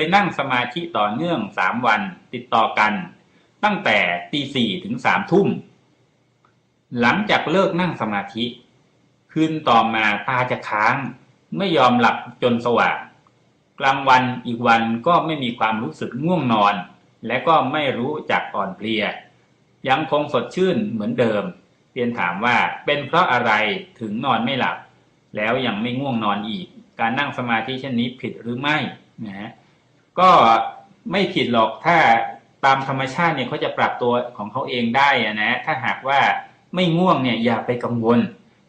ยนั่งสมาธิต่อเนื่องสามวันติดต่อกัน ตั้งแต่ตีสี่ถึงสามทุ่ม หลังจากเลิกนั่งสมาธิ คืนต่อมาตาจะค้าง ไม่ยอมหลับจนสว่าง กลางวันอีกวันก็ไม่มีความรู้สึกง่วงนอน และก็ไม่รู้จักอ่อนเพลีย ยังคงสดชื่นเหมือนเดิมเรียนถามว่าเป็นเพราะอะไรถึงนอนไม่หลับ แล้วยังไม่ง่วงนอนอีก การนั่งสมาธิเช่นนี้ผิดหรือไม่นะฮะ ก็ไม่ผิดหรอกถ้าตามธรรมชาติเนี่ยเขาจะปรับตัวของเขาเองได้นะถ้าหากว่าไม่ง่วงเนี่ยอย่าไปกังวล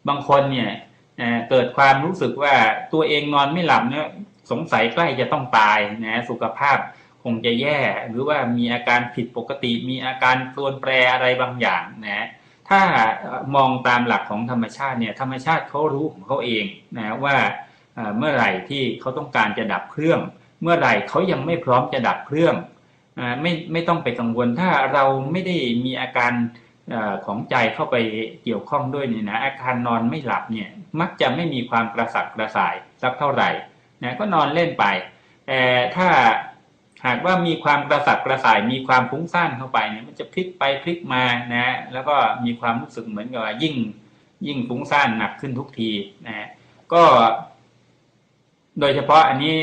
บางคนเนี่ยเกิดความรู้สึกว่าตัวเองนอนไม่หลับเนี่ยสงสัยใกล้จะต้องตายนะสุขภาพคงจะแย่หรือว่ามีอาการผิดปกติ มีอาการปรวนแปรอะไรบางอย่างนะถ้ามองตามหลักของธรรมชาติเนี่ยธรรมชาติเขารู้ของเขาเองนะว่าเอ่อเมื่อไหร่ที่เขาต้องการจะดับเครื่อง เมื่อไหร่เขายังไม่พร้อมจะดับเครื่องไม่ไม่ต้องไปกังวลถ้าเราไม่ได้มีอาการของใจเข้าไปเกี่ยวข้องด้วยเนี่ยนะอาการนอนไม่หลับเนี่ยมักจะไม่มีความกระสับกระส่ายสักเท่าไหร่นะก็นอนเล่นไป แต่ถ้าหากว่ามีความกระสับกระส่ายมีความฟุ้งซ่านเข้าไปเนี่ยมันจะพลิกไปพลิกมานะแล้วก็มีความรู้สึกเหมือนกับว่ายิ่งยิ่งฟุ้งซ่านหนักขึ้นทุกทีนะก็ โดยเฉพาะอันนี้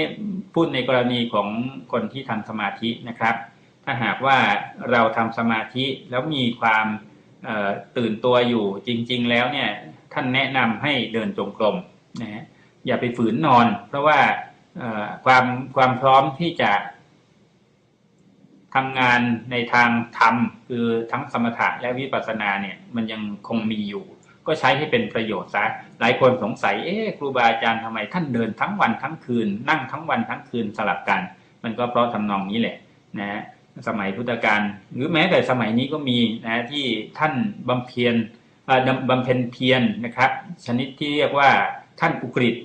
พูดในกรณีของคนที่ทำสมาธินะครับ ถ้าหากว่าเราทำสมาธิแล้วมีความตื่นตัวอยู่จริง ๆ แล้วเนี่ยท่านแนะนำให้เดินจงกรมนะฮะอย่าไปฝืนนอน เพราะว่าความความพร้อมที่จะทำงานในทางธรรมคือทั้งสมถะและวิปัสสนาเนี่ยมันยังคงมีอยู่ ก็ใช้ให้เป็นประโยชน์ซะหลายคนสงสัยเอ๊ะครูบาอาจารย์ทำไมท่านเดินทั้งวันทั้งคืน นั่งทั้งวันทั้งคืนสลับกัน มันก็เพราะทำนองนี้แหละนะฮะสมัยพุทธกาลหรือแม้แต่สมัยนี้ก็มีนะที่ท่านบำเพ็ญเอ่อบำเพ็ญเพียรนะครับ ชนิดที่เรียกว่าท่านอุกฤษ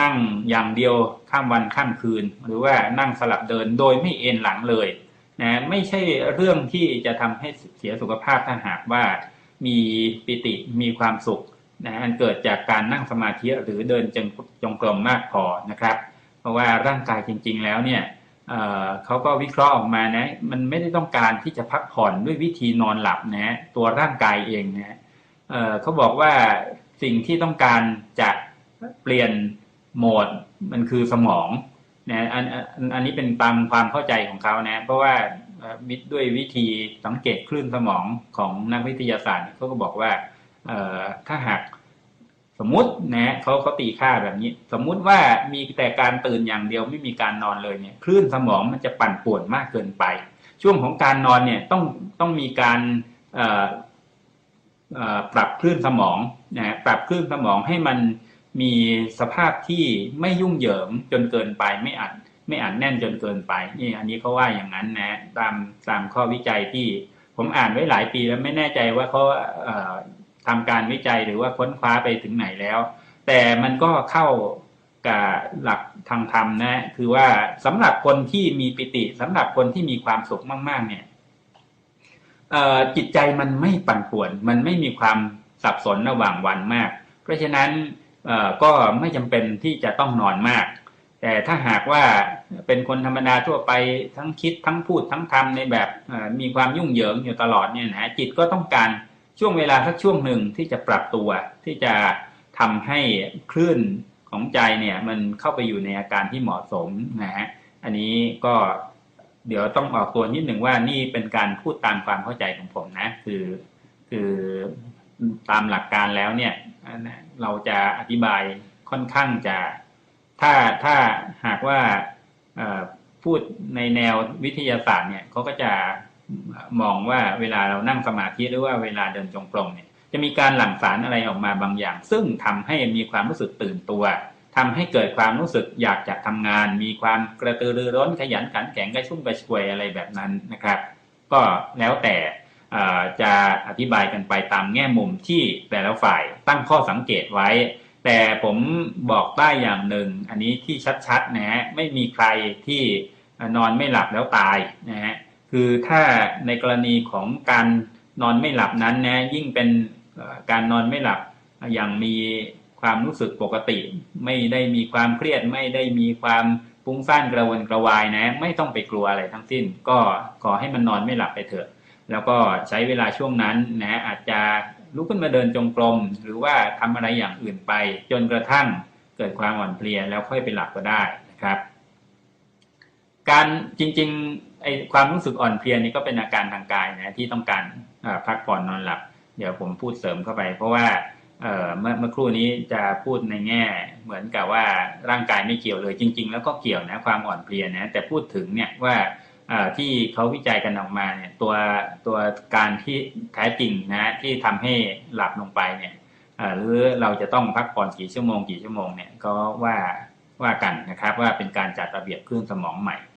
นั่งอย่างเดียวข้ามวันข้ามคืน หรือว่านั่งสลับเดินโดยไม่เอ็นหลังเลยนะไม่ใช่เรื่องที่จะทำให้เสียสุขภาพถ้าหากว่า มีปิติมีความสุขนะอันเกิดจากการนั่งสมาธิหรือเดินจงจงกรมมากพอนะครับ เพราะว่าร่างกายจริง ๆ แล้วเนี่ยเเขาก็วิเคราะห์ออกมานะมันไม่ได้ต้องการที่จะพักผ่อนด้วยวิธีนอนหลับนะตัวร่างกายเองนะเเขาบอกว่าสิ่งที่ต้องการจะเปลี่ยนโหมดมันคือสมองนะอันอันอันนี้เป็นตามความเข้าใจของเขานะ เพราะว่า เอ่อวิดด้วยวิธีสังเกตคลื่นสมองของนักวิทยาศาสตร์เขาก็บอกว่าถ้าหากสมมตินะเขาเขาตีค่าแบบนี้ สมมุติว่ามีแต่การตื่นอย่างเดียวไม่มีการนอนเลยเนี่ยคลื่นสมองมันจะปั่นป่วนมากเกินไป ช่วงของการนอนเนี่ยต้องต้องมีการปรับคลื่นสมองนะปรับคลื่นสมองให้มันมีสภาพที่ไม่ยุ่งเหยิงจนเกินไปไม่อัด ไม่อัดแน่นจนเกินไปนี่อันนี้เขาว่าอย่างนั้นนะตามตามข้อวิจัยที่ผมอ่านไว้หลายปีแล้วไม่แน่ใจว่าเขาเอ่อทำการวิจัยหรือว่าค้นคว้าไปถึงไหนแล้ว แต่มันก็เข้ากับหลักทางธรรมนะคือว่าสำหรับคนที่มีปิติสำหรับคนที่มีความสุขมาก ๆ เนี่ยจิตใจมันไม่ปั่นป่วน มันไม่มีความสับสนระหว่างวันมาก เพราะฉะนั้นก็ไม่จำเป็นที่จะต้องนอนมาก แต่ถ้าหากว่าเป็นคนธรรมดาทั่วไปทั้งคิดทั้งพูดทั้งทำในแบบมีความยุ่งเหยิงอยู่ตลอดเนี่ยนะจิตก็ต้องการช่วงเวลาสักช่วงหนึ่งที่จะปรับตัวที่จะทำให้คลื่นของใจเนี่ยมันเข้าไปอยู่ในอาการที่เหมาะสมนะฮะอันนี้ก็เดี๋ยวต้องออกตัวนิดหนึ่งว่านี่เป็นการพูดตามความเข้าใจของผมนะ คือคือตามหลักการแล้วเนี่ยเราจะอธิบายค่อนข้างจะ ถ้าถ้าหากว่าพูดในแนววิทยาศาสตร์เนี่ยเขาก็จะมองว่าเวลาเรานั่งสมาธิหรือว่าเวลาเดินจงกรมเนี่ยจะมีการหลั่งสารอะไรออกมาบางอย่าง ซึ่งทำให้มีความรู้สึกตื่นตัวทำให้เกิดความรู้สึกอยากจะทำงาน มีความกระตือรือร้นขยันขันแข็งกระชุ่มกระชวยอะไรแบบนั้นนะครับ ก็แล้วแต่จะอธิบายกันไปตามแง่มุมที่แต่ละฝ่ายตั้งข้อสังเกตไว้ แต่ผมบอกได้อย่างหนึ่ง อันนี้ที่ชัดๆนะฮะไม่มีใครที่นอนไม่หลับแล้วตายนะฮะคือถ้าในกรณีของการนอนไม่หลับนั้นนะยิ่งเป็นการนอนไม่หลับอย่างมีความรู้สึกปกติ ไม่ได้มีความเครียดไม่ได้มีความปฟุ้งซ่านกระวนกระวายนะ ไม่ต้องไปกลัวอะไรทั้งสิ้น ก็ขอให้มันนอนไม่หลับไปเถอะ แล้วก็ใช้เวลาช่วงนั้นนะอาจจะ ลุกขึ้นมาเดินจงกรมหรือว่าทำอะไรอย่างอื่นไป จนกระทั่งเกิดความอ่อนเพลียแล้วค่อยไปหลับก็ได้นะครับ การจริงๆไอความรู้สึกอ่อนเพลียนี่ก็เป็นอาการทางกายนะที่ต้องการพักผ่อนนอนหลับ เดี๋ยวผมพูดเสริมเข้าไป เพราะว่าเมื่อเมื่อครู่นี้จะพูดในแง่ เหมือนกับว่าร่างกายไม่เกี่ยวเลยจริง ๆ แล้วก็เกี่ยวนะความอ่อนเพลียนะแต่พูดถึงเนี่ยว่า ที่เขาวิจัยกันออกมาเนี่ยตัวตัวการที่แท้จริงนะที่ทำให้หลับลงไปเนี่ยหรือเราจะต้องพักผ่อนกี่ชั่วโมงกี่ชั่วโมงเนี่ยก็ว่าว่ากันนะครับว่าเป็นการจัดระเบียบคลื่นสมองใหม่